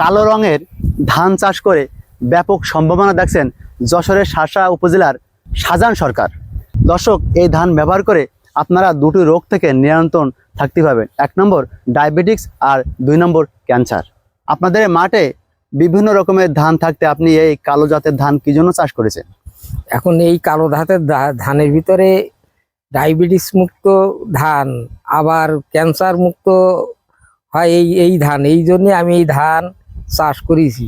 কালো রঙের ধান চাষ করে ব্যাপক সম্ভাবনা দেখছেন যশোরের শাসা উপজেলার শাহজাহান সরকার। দর্শক, এই ধান ব্যবহার করে আপনারা দুটি রোগ থেকে নিয়ন্ত্রণ থাকতে পারবেন। এক নম্বর, ডায়াবেটিক্স আর দুই নম্বর, ক্যান্সার। আপনাদের মাঠে বিভিন্ন রকমের ধান থাকতে আপনি এই কালো জাতের ধান কি জন্য চাষ করেছেন? এখন এই কালো ধাতের ধানের ভিতরে ডায়াবেটিস মুক্ত ধান, আবার ক্যান্সার মুক্ত হয় এই এই ধান। এই জন্যে আমি এই ধান চাষ করেছি।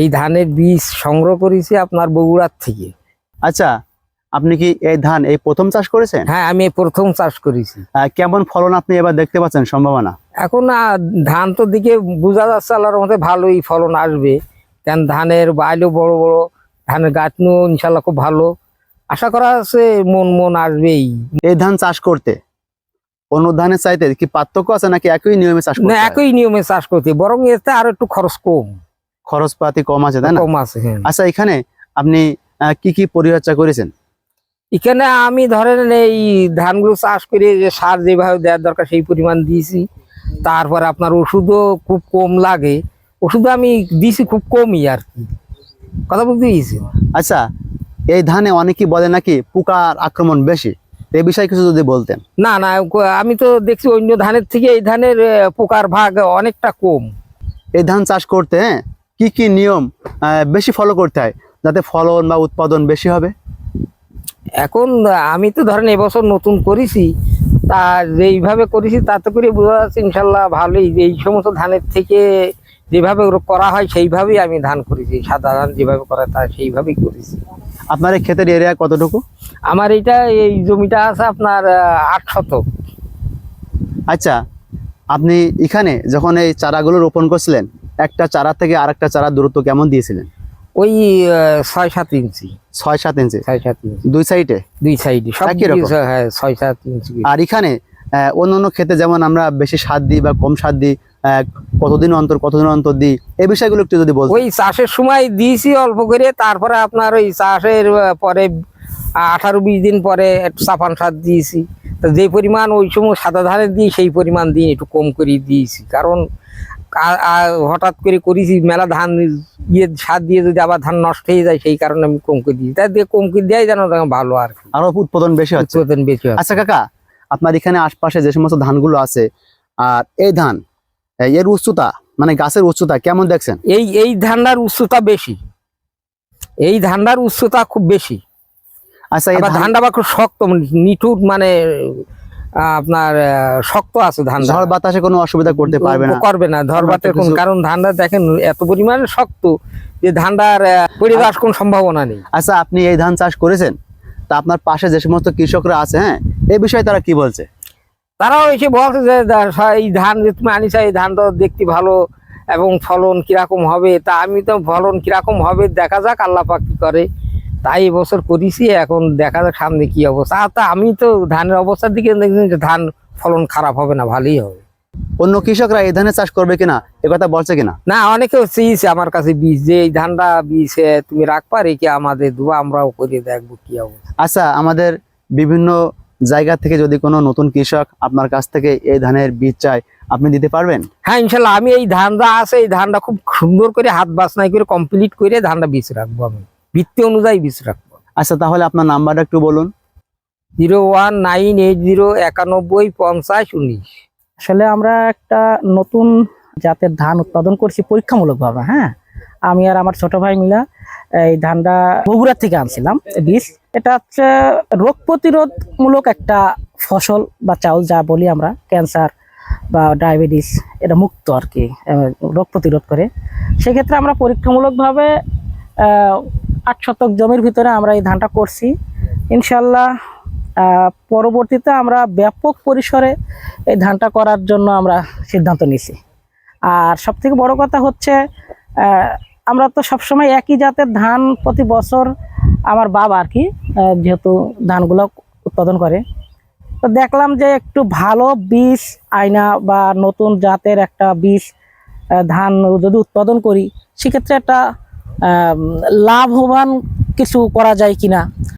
এই ধানের বীজ সংগ্রহ করেছি আপনার বগুড়ার থেকে। আচ্ছা আপনি কি এই ধান এই প্রথম চাষ করেছেন? হ্যাঁ আমি প্রথম চাষ করেছি। কেমন ফলন আপনি এবার দেখতে পাচ্ছেন সম্ভাবনা? এখন ধান তো দিকে বোঝা যাচ্ছে আল্লাহর মধ্যে ভালোই ফলন আসবে। কারণ ধানের বাইলও বড় বড় ধানের গাছনও ইনশাল্লাহ খুব ভালো। আশা করা আছে মন মন আসবেই। এই ধান চাষ করতে? অন্য ধানের চাইতে কি পার্থক্য আছে নাকি একই নিয়মে চাষ না একই নিয়মে চাষ করতে বরং এতে আরও একটু খরচ কম। খরচ পাতি কম আছে তাই না? কম আছে হ্যাঁ। আচ্ছা এখানে আপনি কি কি পরিচর্যা করেছেন? এখানে আমি ধরেন এই ধানগুলো চাষ করে যে সার যেভাবে দেওয়ার দরকার সেই পরিমাণ দিয়েছি। তারপর আপনার ওষুধও খুব কম লাগে। ওষুধ আমি দিয়েছি খুব কমই আর কি। কথা বলতে আচ্ছা এই ধানে অনেকেই বলে নাকি পোকার আক্রমণ বেশি। এই বিষয়ে কিছু যদি বলতেন। না না আমি তো দেখছি অন্য ধানের থেকে এই ধানের পোকার ভাগ অনেকটা কম। এই ধান চাষ করতে হ্যাঁ? কি কি নিয়ম বেশি ফলো করতে হয় যাতে ফলন বা উৎপাদন বেশি হবে? এখন আমি তো ধরেন এবছর নতুন করেছি তা যেইভাবে করেছি তাতে করে বোঝা যাচ্ছে ইনশাল্লাহ ভালোই এই সমস্ত ধানের থেকে যেভাবে করা হয় সেইভাবেই আমি ধান করেছি সাদা ধান যেভাবে করা তা সেইভাবেই করেছি। আপনার ক্ষেতের এরিয়া কতটুকু? আমার এইটা এই জমিটা আছে আপনার আট শতক। আচ্ছা আপনি এখানে যখন এই চারাগুলো রোপণ করছিলেন একটা চারা থেকে আরেকটা চারা দূরত্ব কেমন দিয়েছিলেন? ওই ছয় সাত ইঞ্চি। ছয় সাত ইঞ্চি? ছয় সাত ইঞ্চি। দুই সাইডে? দুই সাইডে সব একই রকম? হ্যাঁ ছয় সাত ইঞ্চি। আর এখানে অন্য অন্য ক্ষেতে যেমন আমরা বেশি সার দিই বা কম সার দিই কতদিন অন্তর কতদিন অন্তর দিই এই বিষয়গুলো একটু যদি বলতেন। ওই চাষের সময় দিয়েছি অল্প করে তারপরে আপনার ওই চাষের পরে আঠারো বিশ দিন পরে একটু চাপান সার দিয়েছি। তো যে পরিমাণ ওই সময় সাদা ধানের দিই সেই পরিমাণ দিন একটু কম করে দিয়েছি। কারণ হঠাৎ করে করেছি মেলা ধান ইয়ে সার দিয়ে যদি আবার ধান নষ্ট হয়ে যায় সেই কারণে আমি কম করে দিই তাই দিয়ে কম করে দেওয়াই যেন ভালো আর আরও উৎপাদন বেশি হচ্ছে? উৎপাদন বেশি আচ্ছা কাকা আপনার এখানে আশপাশে যে সমস্ত ধানগুলো আছে আর এই ধান এর উচ্চতা মানে গাছের উচ্চতা কেমন দেখছেন? এই এই ধানটার উচ্চতা বেশি। এই ধানটার উচ্চতা খুব বেশি। আচ্ছা ধান ধানটা খুব শক্ত মানে নিঠুর মানে আপনার শক্ত আছে ধান ঝড় বাতাসে কোনো অসুবিধা করতে পারবে না। করবে না আমরা তো কোন কারণ ধানটা দেখেন এত পরিমাণে শক্ত যে ধানটার যাওয়ার কোন সম্ভাবনা নেই। আচ্ছা আপনি এই ধান চাষ করেছেন তা আপনার পাশে যে সমস্ত কৃষকরা আছে হ্যাঁ এই বিষয়ে তারা কি বলছে? তারাও এসে বলছে যে এই ধান যে তুমি আনিস এই ধানটা দেখতে ভালো এবং ফলন কীরকম হবে। তা আমি তো ফলন কীরকম হবে দেখা যাক আল্লাহ পাক কি করে। তাই এবছর করেছি এখন দেখা যাক সামনে কি অবস্থা। আর তা আমি তো ধানের অবস্থার দিকে দেখছি যে ধান ফলন খারাপ হবে না ভালোই হবে। অন্য কৃষকরা এই ধানের চাষ করবে কিনা? এ কথা বলছে কিনা? না অনেকে চেয়েছে আমার কাছে বীজ যে এই ধানটা বীজ তুমি রাখবা রেখে আমাদের দেবো আমরাও করে দেখব কি অবস্থা। আচ্ছা আমাদের বিভিন্ন জায়গা থেকে যদি কোনো নতুন কৃষক আপনার কাছ থেকে এই ধানের বীজ চায় আপনি দিতে পারবেন? হ্যাঁ ইনশাল্লাহ আমি এই ধানটা আছে এই ধানটা খুব সুন্দর করে হাত বাছনাই করে কমপ্লিট করে ধানটা বীজ রাখব আমি। ভিত্তি অনুযায়ী বীজ রাখব। আচ্ছা তাহলে আপনার নাম্বারটা একটু বলুন। Zero one nine eight zero একানব্বই পঞ্চাশ উনিশ। আসলে আমরা একটা নতুন জাতের ধান উৎপাদন করছি পরীক্ষামূলকভাবে হ্যাঁ? আমি আর আমার ছোট ভাই মিলা এই ধানটা বগুড়ার থেকে আনছিলাম বীজ। এটা হচ্ছে রোগ প্রতিরোধমূলক একটা ফসল বা চাউল যা বলি আমরা ক্যান্সার বা ডায়াবেটিস এটা মুক্ত আর কি রোগ প্রতিরোধ করে। সেক্ষেত্রে আমরা পরীক্ষামূলকভাবে আট শতক জমির ভিতরে আমরা এই ধানটা করছি। ইনশাল্লাহ পরবর্তীতে আমরা ব্যাপক পরিসরে এই ধানটা করার জন্য আমরা সিদ্ধান্ত নিছি। আর সব থেকে বড় কথা হচ্ছে আমরা তো সবসময় একই জাতের ধান প্রতি বছর আমার বাবা আর কি যেহেতু ধানগুলো উৎপাদন করে। তো দেখলাম যে একটু ভালো বীজ আয়না বা নতুন জাতের একটা বীজ ধান যদি উৎপাদন করি, সেক্ষেত্রে একটা লাভবান কিছু করা যায় কিনা?